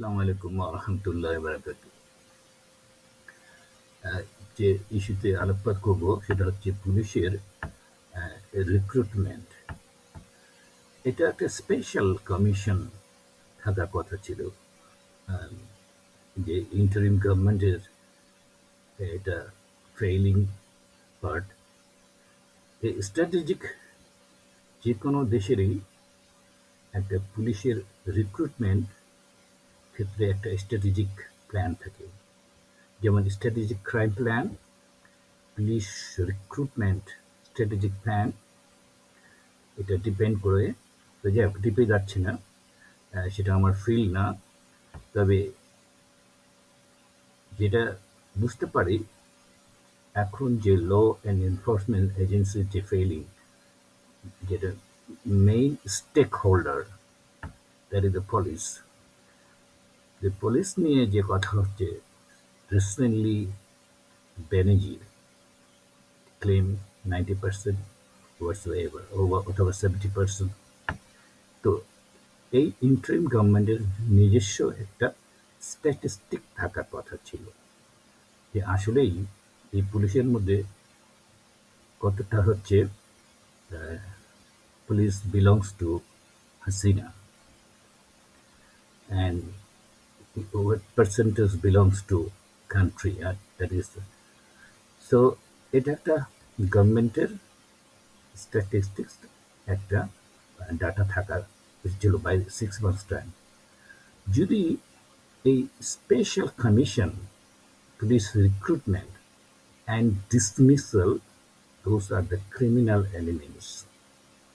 আসসালামু আলাইকুম রহমতুল্লাহ বারাকাতু যে ইস্যুতে আলোকপাত করব সেটা হচ্ছে পুলিশের রিক্রুটমেন্ট এটা একটা স্পেশাল কমিশন থাকার কথা ছিল। যে ইন্টারিম গভর্নমেন্টের এটা ফেইলিং পার্ট স্ট্র্যাটেজিক যে কোনো দেশেরই একটা পুলিশের রিক্রুটমেন্ট ক্ষেত্রে একটা স্ট্র্যাটেজিক প্ল্যান থাকে। যেমন strategic crime plan police recruitment strategic plan এটা ডিপেন্ড করে যাই ডিপে যাচ্ছে না সেটা আমার ফিল না। তবে যেটা বুঝতে পারি, এখন যে ল অ্যান্ড এনফোর্সমেন্ট এজেন্সির যে ফেইলিং যেটা main stakeholder that is the police যে পুলিশ নিয়ে যে কথা হচ্ছে recently Benazir claim ninety percent অথবা সেভেন্টি পার্সেন্ট তো এই ইন্টারিম গভর্নমেন্টের নিজস্ব একটা স্ট্যাটিস্টিক থাকার কথা ছিল যে আসলেই এই পুলিশের মধ্যে কতটা হচ্ছে police belongs to Hasina and what percentage belongs to country uh, that is so এটা একটা গভর্নমেন্টের স্ট্যাটিস্টিক্স একটা ডাটা থাকার ছিল বাই সিক্স মান্থস টাইম যদি এই special commission police recruitment and dismissal those are the criminal elements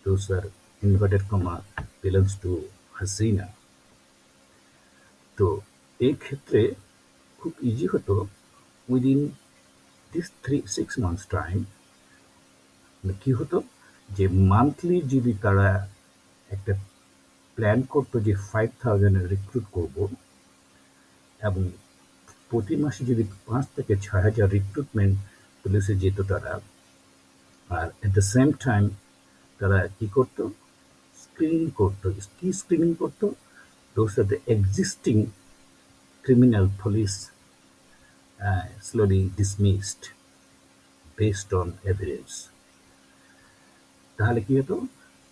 those are inverted comma belongs to Hasina তো এই ক্ষেত্রে খুব ইজি হতো within this three six months time কি হতো? যে মান্থলি যদি তারা একটা প্ল্যান করতো যে ফাইভ থাউজেন্ড রিক্রুট করব, এবং প্রতি মাসে যদি পাঁচ থেকে ছয় হাজার রিক্রুটমেন্ট পুলিশে যেত তারা, আর এট দ্য সেম টাইম তারা কী করতো? স্ক্রিনিং করতো। কি স্ক্রিনিং করতো? are the existing criminal police uh, slowly dismissed based on evidence. তাহলে কি হতো?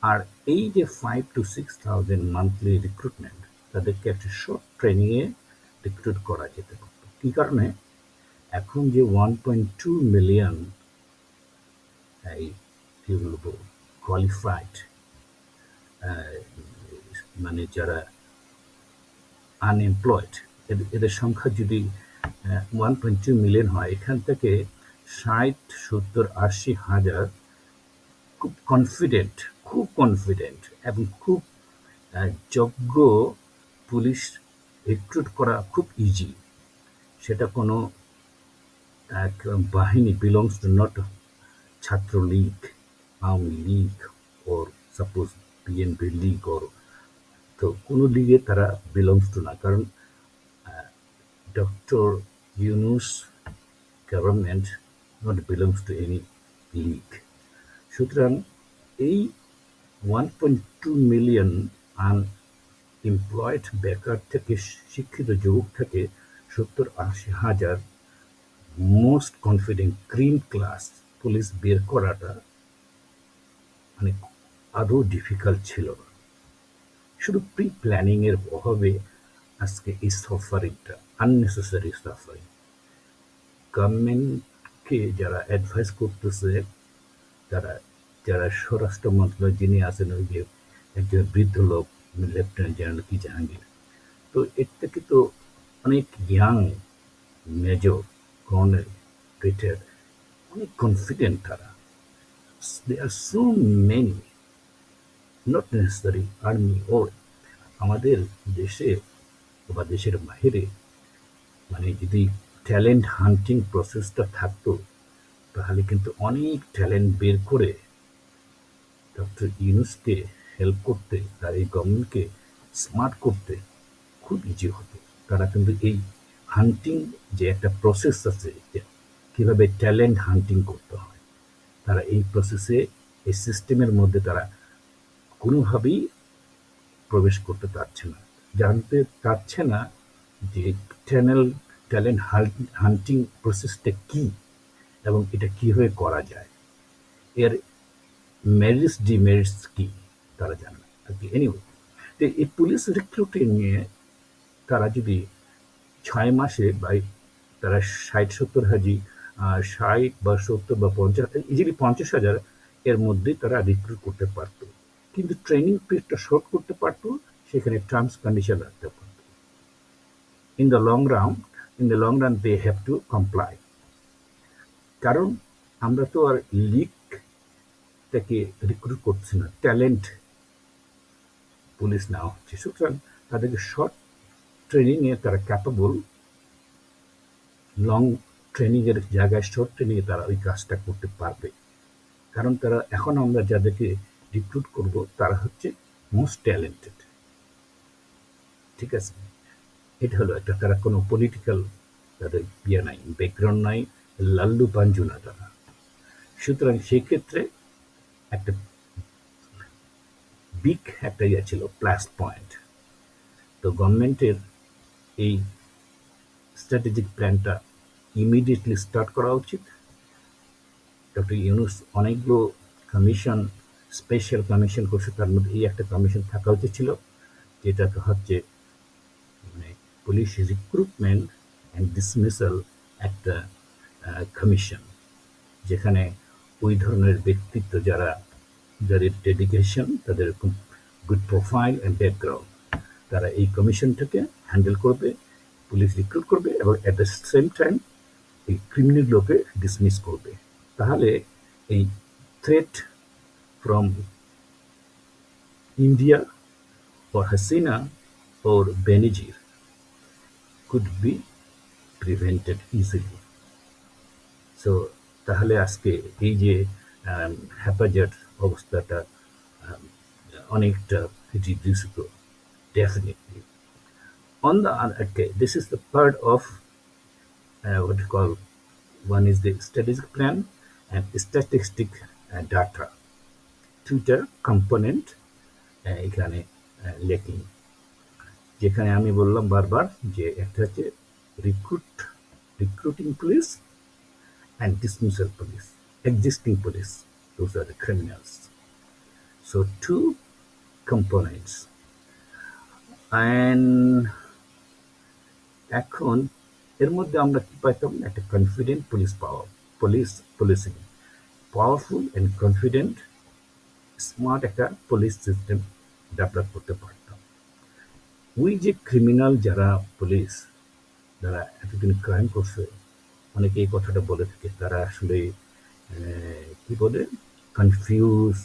আর এই যে five to six thousand monthly recruitment তাদেরকে একটা শর্ট ট্রেনিংয়ে রিক্রুট করা যেতে পারত? কী কারণে? এখন যে ওয়ান পয়েন্ট টু মিলিয়ন এই কী বলব কোয়ালিফাইড মানে যারা আনএমপ্লয়েড এদের সংখ্যা যদি ওয়ান পয়েন্ট টু মিলিয়ন হয়, এখান থেকে ষাট, সত্তর, আশি হাজার খুব কনফিডেন্ট খুব কনফিডেন্ট এবং খুব যোগ্য পুলিশ রিক্রুট করা খুব ইজি সেটা কোনো, এক বাহিনী belongs to not Chhatra League, Awami League or suppose BNP League or তো কোনো লিগে তারা বিলংস টু না। কারণ doctor Yunus government not belongs to any league সুতরাং এই one point two million unemployed বেকার থেকে শিক্ষিত যুবক থেকে সত্তর আশি হাজার most confident cream class police বের করাটা মানে আদৌ ডিফিকাল্ট ছিল শুধু প্রি প্ল্যানিং এর অভাবে আজকে এই সাফারিংটা আননেসেসারি সাফারিং গভর্নমেন্টকে যারা অ্যাডভাইস করতেছে তারা যারা স্বরাষ্ট্র মন্ত্রণালয় যিনি আছেন, ওই যে একজন বৃদ্ধ লোক, লেফটেন্যান্ট জেনারেল, কি জাহাঙ্গীর, তো এর থেকে তো অনেক ইয়াং মেজর কর্নেল রিটায়ার্ড অনেক কনফিডেন্ট তারা। They are so many not necessary army ও আমাদের দেশে বা দেশের বাইরে মানে যদি ট্যালেন্ট হান্টিং প্রসেসটা থাকতো, তাহলে কিন্তু অনেক ট্যালেন্ট বের করে ডক্টর ইউনুসকে হেল্প করতে তার এই গভর্নমেন্টকে স্মার্ট করতে খুব ইজি হতো। তারা কিন্তু এই হান্টিং যে একটা প্রসেস আছে কীভাবে ট্যালেন্ট হান্টিং করতে হয়, তারা এই প্রসেসে এই সিস্টেমের মধ্যে তারা কোনোভাবেই প্রবেশ করতে পারছে না। জানতে পারছে না যে চ্যানেল ট্যালেন্ট হান্টিং প্রসেসটা কি? এবং এটা কীভাবে করা যায়? এর মেরিটস ডিমেরিটস কি? তারা জানে আর কি এনিওয়ে তো এই পুলিশ রিক্রুটিং নিয়ে তারা যদি ছয় মাসে বা তারা ষাট, সত্তর, হাজি ষাট বা সত্তর বা পঞ্চাশ ইজিলি পঞ্চাশ হাজার এর মধ্যে তারা রিক্রুট করতে পারতো। কিন্তু ট্রেনিং পিরিয়ডটা শর্ট করতে পারতো, সেখানে টার্মস কন্ডিশন রাখতে পারতো। In the long round in the long run they have to comply কারণ আমরা তো আর লিগটাকে রিক্রুট করছি না ট্যালেন্ট পুলিশ নেওয়া হচ্ছে। সুতরাং তাদেরকে শর্ট ট্রেনিংয়ে তারা ক্যাপাবল লং ট্রেনিংয়ের জায়গায় শর্ট ট্রেনিংয়ে তারা ওই কাজটা করতে পারবে। কারণ তারা এখন আমরা যাদেরকে রিক্রুট করব, তারা হচ্ছে মোস্ট ট্যালেন্টেড ঠিক আছে? এটা হলো একটা, তারা কোনো পলিটিক্যাল তাদের ইয়ে নাই ব্যাকগ্রাউন্ড নাই, লাল্লু পাঞ্জু না তারা। সুতরাং সেক্ষেত্রে একটা বিগ একটা ইয়ে ছিল প্লাস পয়েন্ট তো গভর্নমেন্টের এই স্ট্র্যাটেজিক প্ল্যানটা ইমিডিয়েটলি স্টার্ট করা উচিত। ডক্টর ইউনুস অনেকগুলো কমিশন স্পেশাল কমিশন করছে, তার মধ্যে এই একটা কমিশন থাকা উচিত ছিল যেটা হচ্ছে পুলিশ রিক্রুটমেন্ট অ্যান্ড ডিসমিসাল একটা কমিশন যেখানে ওই ধরনের ব্যক্তিত্ব যারা, যাদের ডেডিকেশন তাদের গুড প্রোফাইল অ্যান্ড ব্যাকগ্রাউন্ড তারা এই কমিশনটাকে হ্যান্ডেল করবে পুলিশ রিক্রুট করবে এবং অ্যাট দ্য সেম টাইম এই ক্রিমিনালগুলোকে ডিসমিস করবে। তাহলে এই threat from India or Hasina or Benazir could be prevented easily. So তাহলে আজকে এই যে হ্যাপাজার্ড অবস্থাটা অনেকটা রিডিউস হতো definitely. On the okay, this is the part of uh, what you call one is the strategic plan and statistic uh, data. দুইটা component এখানে lacking যেখানে আমি বললাম বারবার যে একটা হচ্ছে recruit recruiting police and dismissal police existing police those are the criminals so two components and এখন এর মধ্যে আমরা কি পাইতাম? একটা confident police power police policing powerful and confident smart একটা পুলিশ সিস্টেম ডেভেলপ করতে পারতাম ওই যে ক্রিমিনাল যারা পুলিশ যারা এতদিন ক্রাইম করছে, অনেকে এই কথাটা বলে থাকে, তারা আসলে কি বলে? কনফিউজ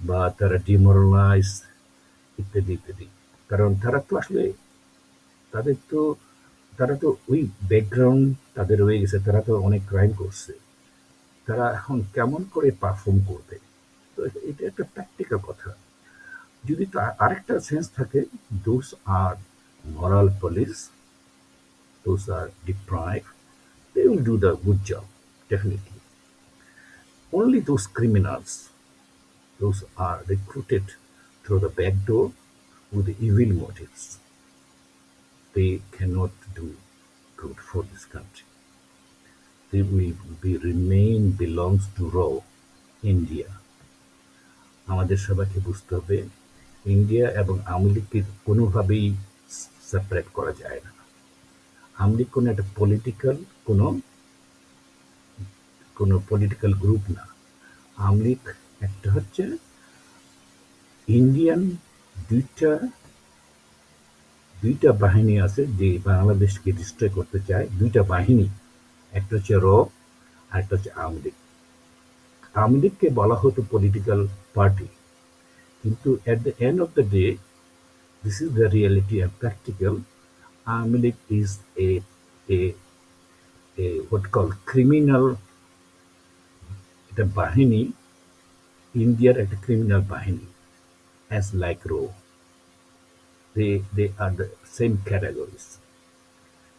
বা তারা ডিমোরালাইজ ইত্যাদি ইত্যাদি। কারণ তারা তো আসলে, তাদের তো, তারা তো ওই ব্যাকগ্রাউন্ড তাদের রয়ে গেছে, তারা তো অনেক ক্রাইম করছে। তারা এখন কেমন করে পারফর্ম করবে? তো এটা একটা যদি আরেকটা সেন্স থাকে those are moral police those are deprive they will do the good job definitely only those criminals those are recruited through the back door with evil motives they cannot do good for this country they will be remain belongs to র India আমাদের সবাইকে বুঝতে হবে India এবং আওয়ামী লীগকে কোনোভাবেই separate করা যায় না। আওয়ামী লীগ কোনো একটা পলিটিক্যাল কোনো কোনো পলিটিক্যাল গ্রুপ না। আওয়ামী লীগ একটা হচ্ছে ইন্ডিয়ান দুইটা দুইটা বাহিনী আছে যে বাংলাদেশকে ডিস্ট্রয় করতে চায়। দুইটা বাহিনী, একটা হচ্ছে র আর একটা হচ্ছে আওয়ামী লীগ। আওয়ামী লীগকে বলা হতো political party into at the end of the day this is the reality and practical Army League is a, a, a what called criminal the Bahini, India at a criminal Bahini, as like row. They, they are the same categories.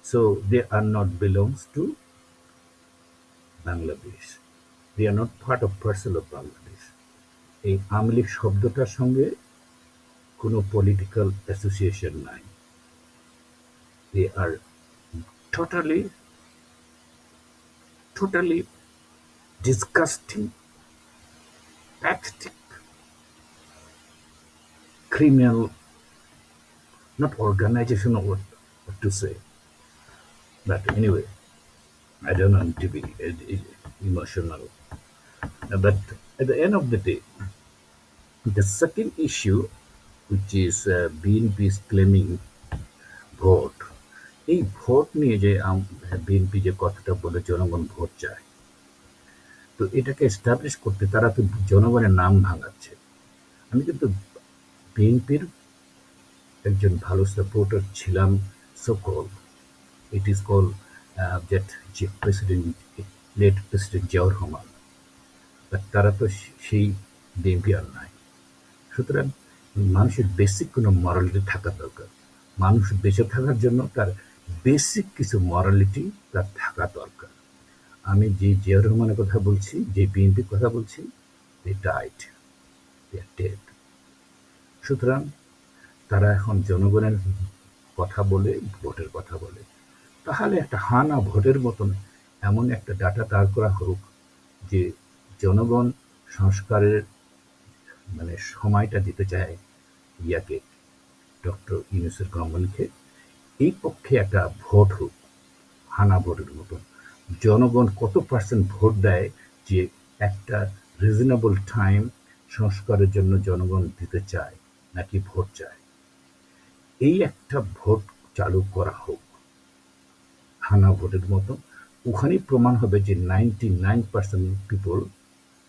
So they are not belongs to Bangladesh. They are not part of personal of এই আমলিক শব্দটার সঙ্গে কোনো political association নাই they are totally totally disgusting pathetic criminal not organization or what, what to say but anyway i don't want to be uh, emotional Uh, but at the end of the day the second issue which is uh, BNP is claiming vote এই vote নিয়ে যে BNP যে কথাটা বলে জনগণ vote চায় তো এটাকে এস্টাবলিশ করতে তারা তো জনগণের নাম ভাঙাচ্ছে। আমি কিন্তু বিএনপির একজন ভালো সাপোর্টার ছিলাম so call it is call that যে president late president Ziaur Rahman তারা তো সেই বিএনপি আর নাই। সুতরাং মানুষের বেসিক কোনো মরালিটি থাকা দরকার। মানুষ বেঁচে থাকার জন্য তার বেসিক কিছু মরালিটি তার থাকা দরকার। আমি যে জিয়া রহমানের কথা বলছি, যে বিএনপির কথা বলছি দে ডাইট দে ডেড সুতরাং তারা এখন জনগণের কথা বলে, ভোটের কথা বলে। তাহলে একটা হানা ভোটের মতন এমন একটা ডাটা দাঁড় করা হোক যে জনগণ সংস্কারের মানে সময়টা দিতে চায় ইয়াকে, ডক্টর ইউনুসের গভর্নমেন্টকে এই পক্ষে একটা ভোট হোক, হানা ভোটের মতন। জনগণ কত পার্সেন্ট ভোট দেয় যে একটা রিজনেবল টাইম সংস্কারের জন্য জনগণ দিতে চায়, নাকি ভোট চায়? এই একটা ভোট চালু করা হোক, হানা ভোটের মতো ওখানেই প্রমাণ হবে যে নাইনটি নাইন পার্সেন্ট পিপল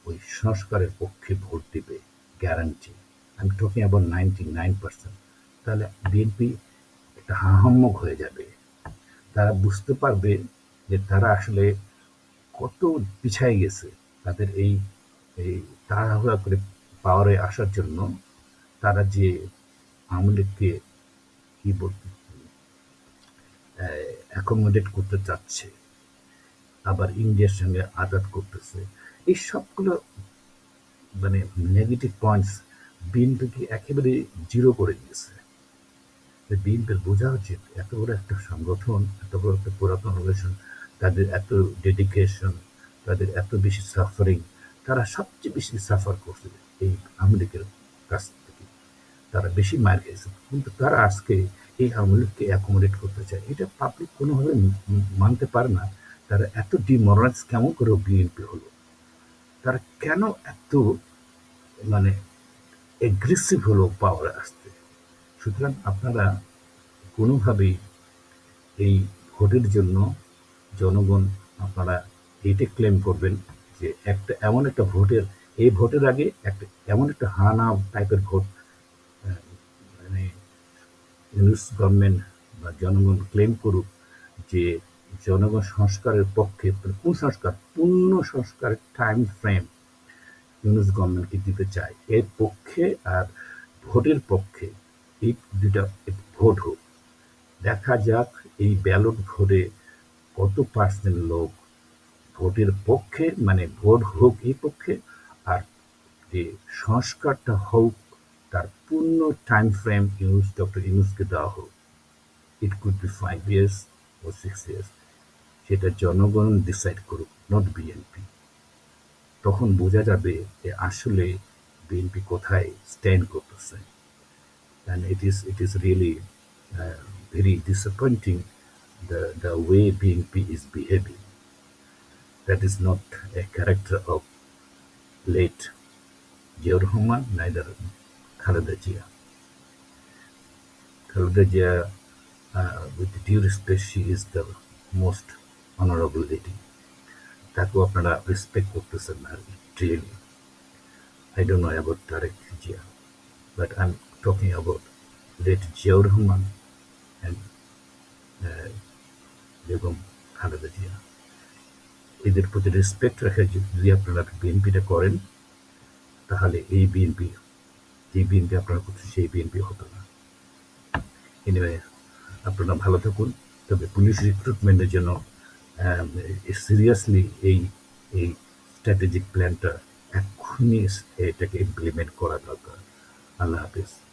ওই সংস্কারের পক্ষে ভোট দিবে। গ্যারান্টি আমি talking about ninety nine percent তাহলে বিএনপি একটা হাহাম্মক হয়ে যাবে। তারা বুঝতে পারবে যে তারা আসলে কত পিছায় গেছে তাদের এই এই তাড়াহুড়া করে পাওয়ারে আসার জন্য। তারা যে আওয়ামী লীগকে কী বলতে অ্যাকোমোডেট করতে চাচ্ছে, আবার ইন্ডিয়ার সঙ্গে আঘাত করতেছে, এই সবগুলো মানে নেগেটিভ পয়েন্টস বিএনপিকে একেবারে জিরো করে দিয়েছে। বিএনপির বোঝা উচিত এত বড় একটা সংগঠন, এত বড় একটা পুরাতন অর্গানাইজেশন তাদের এত ডেডিকেশন তাদের এত বেশি সাফারিং তারা সবচেয়ে বেশি সাফার করছে এই আমেরিকার কাছ থেকে। তারা বেশি মার খেয়েছে। কিন্তু তারা আজকে এই আওয়ামী লীগকে অ্যাকোমোডেট করতে চায়, এটা পাবলিক কোনোভাবে মানতে পারে না। তারা এত ডিমোরালাইজ কেমন করে বিএনপি হলো? তারা কেন এত মানে এগ্রেসিভ হলো পাওয়ারে আসতে? সুতরাং আপনারা কোনোভাবেই এই ভোটের জন্য জনগণ আপনারা এইটা ক্লেম করবেন যে একটা, এমন একটা ভোটের, এই ভোটের আগে একটা, এমন একটা হানা টাইপের ভোট মানে ইউনিস গভর্নমেন্ট বা জনগণ ক্লেম করুক যে জনগণ সংস্কারের পক্ষে কোন সংস্কার? পূর্ণ সংস্কারের টাইম ফ্রেম ইউনিস গভর্নমেন্টকে দিতে চায়। এর পক্ষে আর ভোটের পক্ষে এই দুটা ভোট হোক। দেখা যাক এই ব্যালট ভোটে কত পার্সেন্ট লোক ভোটের পক্ষে মানে ভোট হোক এই পক্ষে, আর যে সংস্কারটা হোক, তার পূর্ণ টাইম ফ্রেম ইউজ ডক্টর ইউনুসকে দেওয়া হোক। It could be five years O six years সেটা জনগণ ডিসাইড করুক নট বিএনপি তখন বোঝা যাবে যে আসলে বিএনপি কোথায় স্ট্যান্ড করতেছে is it is really uh, very disappointing the the way BNP is behaving. That is not a character of late Jiaur Rahman, neither Khaleda Jia. Khaleda Jia, uh, with due respect, she is the most honorable lady. তাকেও আপনারা respect করতেছেন না really I don't know about Tarique Zia but I am about late Jiaur Rahman and uh, Begum Khaleda Zia এদের প্রতি respect রাখে যদি আপনারা বিএনপিটা করেন তাহলে এই বিএনপি যে বিএনপি আপনারা করছেন সেই বিএনপি হতো না। এনিওয়ে আপনারা ভালো থাকুন তবে পুলিশ রিক্রুটমেন্টের জন্য সিরিয়াসলি এই এই স্ট্র্যাটেজিক প্ল্যানটা এক্ষুনি এটাকে ইমপ্লিমেন্ট করা দরকার। আল্লাহ হাফিজ।